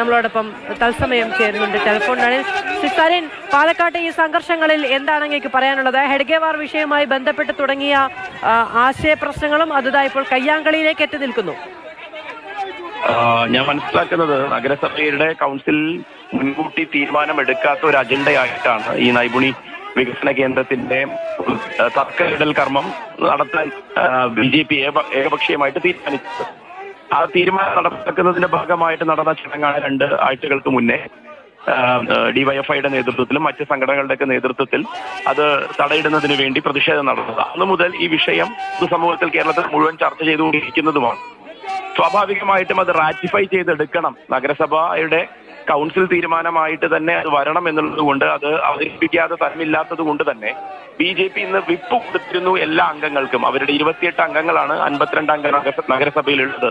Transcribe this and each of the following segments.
നമ്മളോടൊപ്പം തത്സമയം ചേരുന്നുണ്ട്. ടെലിഫോണിലാണ് സരിൻ പാലക്കാട്ടെ ഈ സംഘർഷങ്ങളിൽ എന്താണ് അങ്ങേക്ക് പറയാനുള്ളത്? ഹെഡ്ഗേവാർ വിഷയവുമായി ബന്ധപ്പെട്ട് തുടങ്ങിയ ആശയ പ്രശ്നങ്ങളും അതുതാ ഇപ്പോൾ കയ്യാങ്കളിയിലേക്ക് എത്തി നിൽക്കുന്നു. ഞാൻ മനസ്സിലാക്കുന്നത് നഗരസഭയുടെ കൗൺസിൽ മുൻകൂട്ടി തീരുമാനമെടുക്കാത്ത ഒരു അജണ്ടയായിട്ടാണ് ഈ നൈപുണി വികസന കേന്ദ്രത്തിന്റെ തർക്കമിടൽ കർമ്മം നടത്താൻ ബി ജെ പി ഏകപക്ഷീയമായിട്ട് തീരുമാനിച്ചത്. ആ തീരുമാനം നടപ്പാക്കുന്നതിന്റെ ഭാഗമായിട്ട് നടന്ന ചടങ്ങാണ് രണ്ട് ആഴ്ചകൾക്ക് മുന്നേ ഡിവൈഎഫ്ഐയുടെ നേതൃത്വത്തിലും മറ്റ് സംഘടനകളുടെയൊക്കെ നേതൃത്വത്തിൽ അത് തടയിടുന്നതിന് വേണ്ടി പ്രതിഷേധം നടന്നത്. അന്ന് മുതൽ ഈ വിഷയം പൊതുസമൂഹത്തിൽ കേരളത്തിൽ മുഴുവൻ ചർച്ച ചെയ്തുകൊണ്ടിരിക്കുന്നതുമാണ്. സ്വാഭാവികമായിട്ടും അത് റാറ്റിഫൈ ചെയ്തെടുക്കണം. നഗരസഭയുടെ കൗൺസിൽ തീരുമാനമായിട്ട് തന്നെ അത് വരണം എന്നുള്ളത് കൊണ്ട് അത് അവതരിപ്പിക്കാതെ തരമില്ലാത്തത് കൊണ്ട് തന്നെ ബി ജെ പി ഇന്ന് വിപ്പ് കൊടുത്തിരുന്നു എല്ലാ അംഗങ്ങൾക്കും. അവരുടെ ഇരുപത്തിയെട്ട് അംഗങ്ങളാണ് അൻപത്തിരണ്ട് അംഗ നഗരസഭയിലുള്ളത്.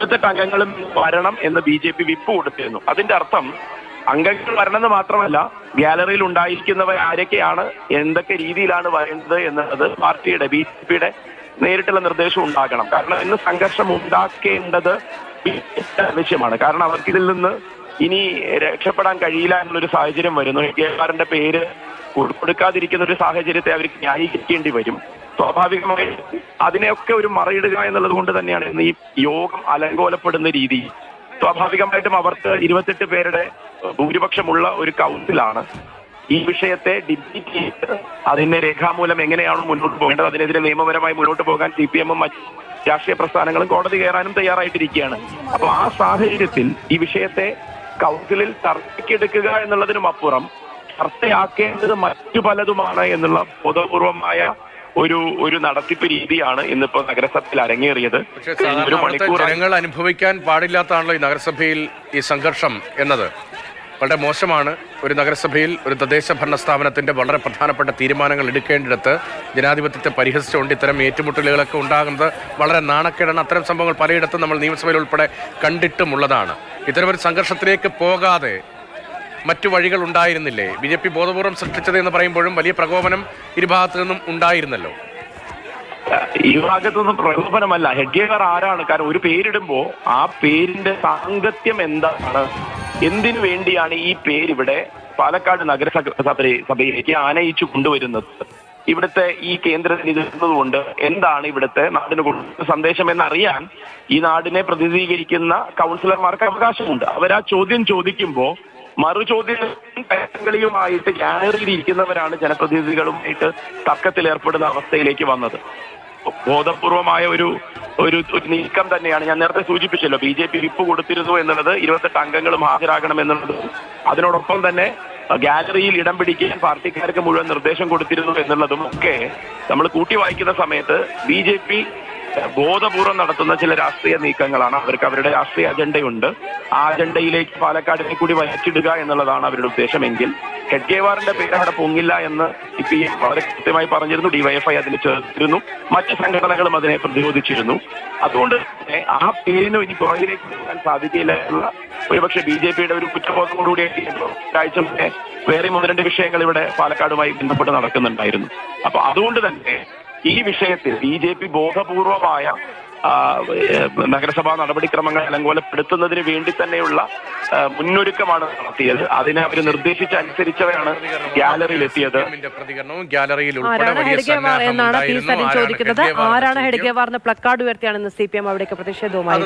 ഇരുപത്തെട്ട് അംഗങ്ങളും വരണം എന്ന് ബി ജെ പി വിപ്പ് കൊടുത്തിരുന്നു. അതിന്റെ അർത്ഥം അംഗങ്ങൾ വരണമെന്ന് മാത്രമല്ല ഗാലറിയിൽ ഉണ്ടായിരിക്കുന്നവർ ആരൊക്കെയാണ് എന്തൊക്കെ രീതിയിലാണ് വരേണ്ടത് എന്നുള്ളത് പാർട്ടിയുടെ ബി ജെ പിയുടെ നേരിട്ടുള്ള നിർദ്ദേശം ഉണ്ടാകണം. കാരണം ഇന്ന് സംഘർഷം ഉണ്ടാക്കേണ്ടത് ആവശ്യമാണ്. കാരണം അവർക്ക് ഇതിൽ നിന്ന് ഇനി രക്ഷപ്പെടാൻ കഴിയില്ല എന്നുള്ളൊരു സാഹചര്യം വരുന്നു. പേര് കൊ- കൊടുക്കാതിരിക്കുന്ന ഒരു സാഹചര്യത്തെ അവർക്ക് ന്യായീകരിക്കേണ്ടി വരും. സ്വാഭാവികമായി അതിനെയൊക്കെ ഒരു മറയിടുക എന്നുള്ളത് കൊണ്ട് തന്നെയാണ് ഇന്ന് ഈ യോഗം അലങ്കോലപ്പെടുന്ന രീതി. സ്വാഭാവികമായിട്ടും അവർക്ക് ഇരുപത്തെട്ട് പേരുടെ ഭൂരിപക്ഷമുള്ള ഒരു കൗൺസിലാണ്. ഈ വിഷയത്തെ ഡിബേറ്റ് ചെയ്ത് അതിന്റെ രേഖാമൂലം എങ്ങനെയാണ് മുന്നോട്ട് പോകേണ്ടത് അതിനെതിരെ നിയമപരമായി മുന്നോട്ട് പോകാൻ സി പി എമ്മും മറ്റ് രാഷ്ട്രീയ പ്രസ്ഥാനങ്ങളും കോടതി കയറാനും തയ്യാറായിട്ടിരിക്കുകയാണ്. അപ്പൊ ആ സാഹചര്യത്തിൽ ഈ വിഷയത്തെ കൗൺസിലിൽ ചർച്ചയ്ക്കെടുക്കുക എന്നുള്ളതിനും അപ്പുറം ചർച്ചയാക്കേണ്ടത് മറ്റു പലതുമാണ് എന്നുള്ള ബോധപൂർവമായ ഒരു ഒരു നടത്തിപ്പ് രീതിയാണ് ഇന്നിപ്പോ നഗരസഭയിൽ അരങ്ങേറിയത്. ഒരു ജനങ്ങൾ അനുഭവിക്കാൻ പാടില്ലാത്താണല്ലോ ഈ നഗരസഭയിൽ ഈ സംഘർഷം എന്നത്. വളരെ മോശമാണ് ഒരു നഗരസഭയിൽ ഒരു തദ്ദേശ ഭരണ സ്ഥാപനത്തിന്റെ വളരെ പ്രധാനപ്പെട്ട തീരുമാനങ്ങൾ എടുക്കേണ്ടിടത്ത് ജനാധിപത്യത്തെ പരിഹസിച്ചുകൊണ്ട് ഇത്തരം ഏറ്റുമുട്ടലുകളൊക്കെ ഉണ്ടാകുന്നത് വളരെ നാണക്കേടാണ്. അത്തരം സംഭവങ്ങൾ പലയിടത്തും നമ്മൾ നിയമസഭയിൽ ഉൾപ്പെടെ കണ്ടിട്ടുമുള്ളതാണ്. ഒരു സംഘർഷത്തിലേക്ക് പോകാതെ മറ്റു വഴികൾ ഉണ്ടായിരുന്നില്ലേ? ബി ജെ പി ബോധപൂർവം സൃഷ്ടിച്ചത് എന്ന് പറയുമ്പോഴും വലിയ പ്രകോപനം ഇരുഭാഗത്തു നിന്നും ഉണ്ടായിരുന്നല്ലോ. ഈ ഭാഗത്തൊന്നും പ്രകോപനമല്ല. ഹെഡ്ഗേവർ ആരാണ്? കാരണം ഒരു പേരിടുമ്പോ ആ പേരിന്റെ സാങ്കത്യം എന്താണ്? എന്തിനു വേണ്ടിയാണ് ഈ പേരിവിടെ പാലക്കാട് നഗരസഭ സഭയിലേക്ക് ആനയിച്ചു കൊണ്ടുവരുന്നത്? ഇവിടുത്തെ ഈ കേന്ദ്രത്തിന് ഇരുന്നത് എന്താണ് ഇവിടുത്തെ നാടിന് കൊടുക്കുന്ന സന്ദേശം എന്നറിയാൻ ഈ നാടിനെ പ്രതിനിധീകരിക്കുന്ന കൗൺസിലർമാർക്ക് അവകാശമുണ്ട്. അവർ ആ ചോദ്യം ചോദിക്കുമ്പോ മറു ചോദ്യങ്ങളിലുമായിട്ട് ഗാലറിയിൽ ഇരിക്കുന്നവരാണ് ജനപ്രതിനിധികളുമായിട്ട് തർക്കത്തിൽ ഏർപ്പെടുന്ന അവസ്ഥയിലേക്ക് വന്നത്. ബോധപൂർവമായ ഒരു ഒരു നീക്കം തന്നെയാണ്. ഞാൻ നേരത്തെ സൂചിപ്പിച്ചല്ലോ ബി ജെ പി വിപ്പ് കൊടുത്തിരുന്നു എന്നുള്ളത് ഇരുപത്തെട്ട് അംഗങ്ങളും ഹാജരാകണം എന്നുള്ളത് അതിനോടൊപ്പം തന്നെ ഗാലറിയിൽ ഇടം പിടിക്കാൻ പാർട്ടിക്കാർക്ക് മുഴുവൻ നിർദ്ദേശം കൊടുത്തിരുന്നു എന്നുള്ളതും ഒക്കെ നമ്മൾ കൂട്ടി വായിക്കുന്ന സമയത്ത് ബി ജെ പി ബോധപൂർവം നടത്തുന്ന ചില രാഷ്ട്രീയ നീക്കങ്ങളാണ്. അവർക്ക് അവരുടെ രാഷ്ട്രീയ അജണ്ടയുണ്ട്. ആ അജണ്ടയിലേക്ക് പാലക്കാടിനെ കൂടി വഹിച്ചിടുക എന്നുള്ളതാണ് അവരുടെ ഉദ്ദേശമെങ്കിൽ ഹെഡ്ഗേവാറിന്റെ പേര് അവിടെ പൊങ്ങില്ല എന്ന് സി പി എം വളരെ കൃത്യമായി പറഞ്ഞിരുന്നു. ഡിവൈഎഫ്ഐ അതിൽ ചേർത്തിരുന്നു. മറ്റ് സംഘടനകളും അതിനെ പ്രതിരോധിച്ചിരുന്നു. അതുകൊണ്ട് തന്നെ ആ പേരിന് ഇനി പുറകിലേക്ക് പോകാൻ സാധിക്കില്ല എന്നുള്ള ഒരുപക്ഷെ ബി ജെ പിയുടെ ഒരു കുറ്റബോധത്തോടുകൂടി ഒരാഴ്ച വേറെ ഒന്ന് രണ്ട് വിഷയങ്ങൾ ഇവിടെ പാലക്കാടുമായി ബന്ധപ്പെട്ട് നടക്കുന്നുണ്ടായിരുന്നു. അപ്പൊ അതുകൊണ്ട് തന്നെ ഈ വിഷയത്തിൽ ബി ജെ പി ബോധപൂർവമായ നഗരസഭാ നടപടിക്രമങ്ങൾ അലങ്കോലപ്പെടുത്തുന്നതിന് വേണ്ടി തന്നെയുള്ള മുന്നൊരുക്കമാണ് നടത്തിയത്. അതിനെ അവർ നിർദ്ദേശിച്ച അനുസരിച്ചവരാണ് ഗാലറിയിൽ എത്തിയത്. എന്നാണ് ആരാണ് ചോദിക്കുന്നത്? ആരാണ് ഹെഡ്ഗേവാർ എന്ന പ്ലക്കാർഡ് ഉയർത്തിയാണെന്ന് സി പി എം അവിടേക്ക് പ്രതിഷേധവുമായി